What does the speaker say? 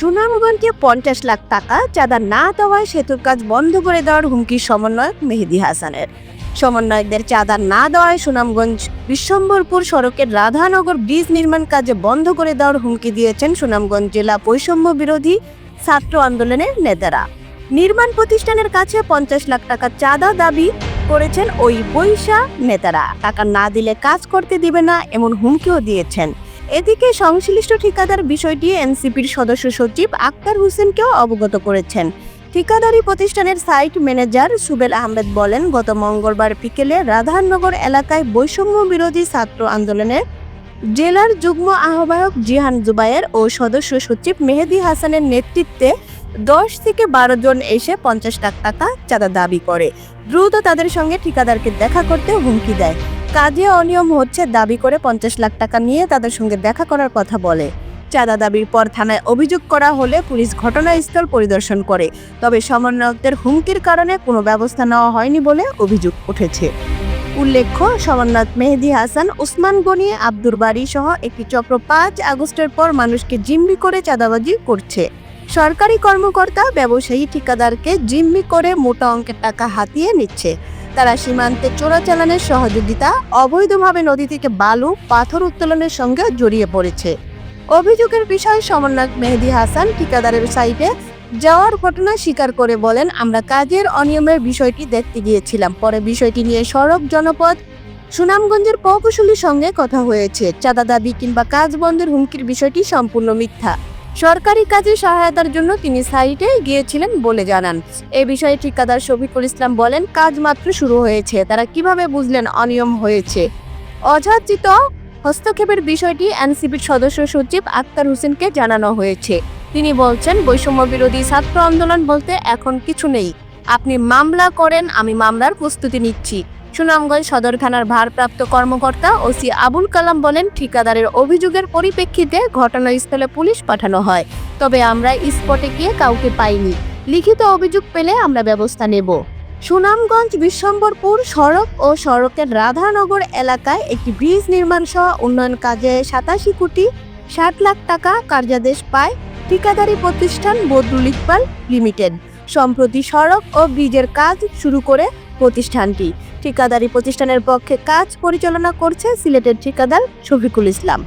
সুনামগঞ্জে পঞ্চাশ লাখ টাকা চাঁদা না দেওয়ায় সেতুর কাজ বন্ধ করে দেওয়ার হুমকি সমন্বয়ক মেহেদি হাসানের। সমন্বয়কদের চাঁদা না দেওয়ায় সুনামগঞ্জ বিশ্বম্বরপুর সড়কের রাধানগর ব্রিজ নির্মাণ কাজে বন্ধ করে দেওয়ার হুমকি দিয়েছেন সুনামগঞ্জ জেলা বৈষম্য বিরোধী ছাত্র আন্দোলনের নেতারা। নির্মাণ প্রতিষ্ঠানের কাছে পঞ্চাশ লাখ টাকা চাঁদা দাবি করেছেন ওই বৈশা নেতারা। টাকা না দিলে কাজ করতে দিবে না এমন হুমকিও দিয়েছেন এদিকে সংশ্লিষ্ট ঠিকাদার বিষয়টি এনসিপির সদস্য সচিব আক্তার হোসেনকেও অবগত করেছেন। ঠিকাদারি প্রতিষ্ঠানের সাইট ম্যানেজার সুবেল আহমেদ বলেন, গত মঙ্গলবার বিকেলে রাধানগর এলাকায় বৈষম্য বিরোধী ছাত্র আন্দোলনের জেলার যুগ্ম আহ্বায়ক জিহান জুবায়ের ও সদস্য সচিব মেহেদি হাসানের নেতৃত্বে দশ থেকে বারো জন এসে পঞ্চাশ লাখ টাকা চাঁদা দাবি করে। দ্রুত তাদের সঙ্গে ঠিকাদারকে দেখা করতে হুমকি দেয়। কাজে অনিয়ম হচ্ছে দাবি করে পঞ্চাশ লাখ টাকা নিয়ে তাদের সঙ্গে দেখা করার কথা বলে। চাঁদা দাবির পর থানায় অভিযোগ করা হলে পুলিশ ঘটনাস্থল পরিদর্শন করে। তবে সমন্বয়কদের হুমকির কারণে কোনো ব্যবস্থা নেওয়া হয়নি বলে অভিযোগ উঠেছে। উল্লেখ্য, সমন্বয়ক মেহেদি হাসান ওসমান গনি, আব্দুর বাড়ি সহ একটি চক্র পাঁচ আগস্টের পর মানুষকে জিম্মি করে চাঁদাবাজি করছে। সরকারি কর্মকর্তা ব্যবসায়ী ঠিকাদারকে জিম্মি করে মোটা অঙ্কের টাকা হাতিয়ে নিচ্ছে। তারা সীমান্তে চোরাচালানের সহযোগিতা, অবৈধভাবে নদী থেকে বালু, পাথর উত্তোলনের সঙ্গে জড়িয়ে পড়েছে। অভিযোগের বিষয়ে সমন্বয়ক মেহেদি হাসান ঠিকাদারের সাইটে যাওয়ার ঘটনা স্বীকার করে বলেন, আমরা কাজের অনিয়মের বিষয়টি দেখতে গিয়েছিলাম। পরে বিষয়টি নিয়ে সড়ক জনপদ সুনামগঞ্জের প্রকৌশলীর সঙ্গে কথা হয়েছে। চাঁদা দাবি কিংবা কাজ বন্ধের হুমকির বিষয়টি সম্পূর্ণ মিথ্যা। সরকারি কাজে সহায়তার জন্য তিনি সাইটে গিয়েছিলেন বলে জানান। এ বিষয়ে ঠিকাদার শফিকুল ইসলাম বলেন, কাজ মাত্র শুরু হয়েছে। তারা কীভাবে বুঝলেন অনিয়ম হয়েছে? অযাচিত হস্তক্ষেপের বিষয়টি এনসিপির সদস্য সচিব আক্তার হোসেনকে জানানো হয়েছে। তিনি বলছেন, বৈষম্য বিরোধী ছাত্র আন্দোলন বলতে এখন কিছু নেই। আপনি মামলা করেন, আমি মামলার প্রস্তুতি নিচ্ছি। সুনামগঞ্জ সদর থানার ভারপ্রাপ্ত কর্মকর্তা ওসি আবুল কালাম বলেন, ঠিকাদারের অভিযোগের পরিপ্রেক্ষিতে ঘটনাস্থলে পুলিশ পাঠানো হয়। তবে আমরা স্পটে গিয়ে কাউকে পাইনি। লিখিত অভিযোগ পেলে আমরা ব্যবস্থা নেব। সুনামগঞ্জ বিশ্বম্বরপুর সড়ক ও সড়কের রাধানগর এলাকায় একটি ব্রিজ নির্মাণ সহ উন্নয়ন কাজে সাতাশি কোটি ষাট লাখ টাকা কার্যাদেশ পায় ঠিকাদারি প্রতিষ্ঠান বদরুল ইকবাল লিমিটেড। সম্প্রতি সড়ক ও ব্রিজের কাজ শুরু করে প্রতিষ্ঠানটি। ঠিকাদারি প্রতিষ্ঠানের পক্ষে কাজ পরিচালনা করছে সিলেটের ঠিকাদার শফিকুল ইসলাম।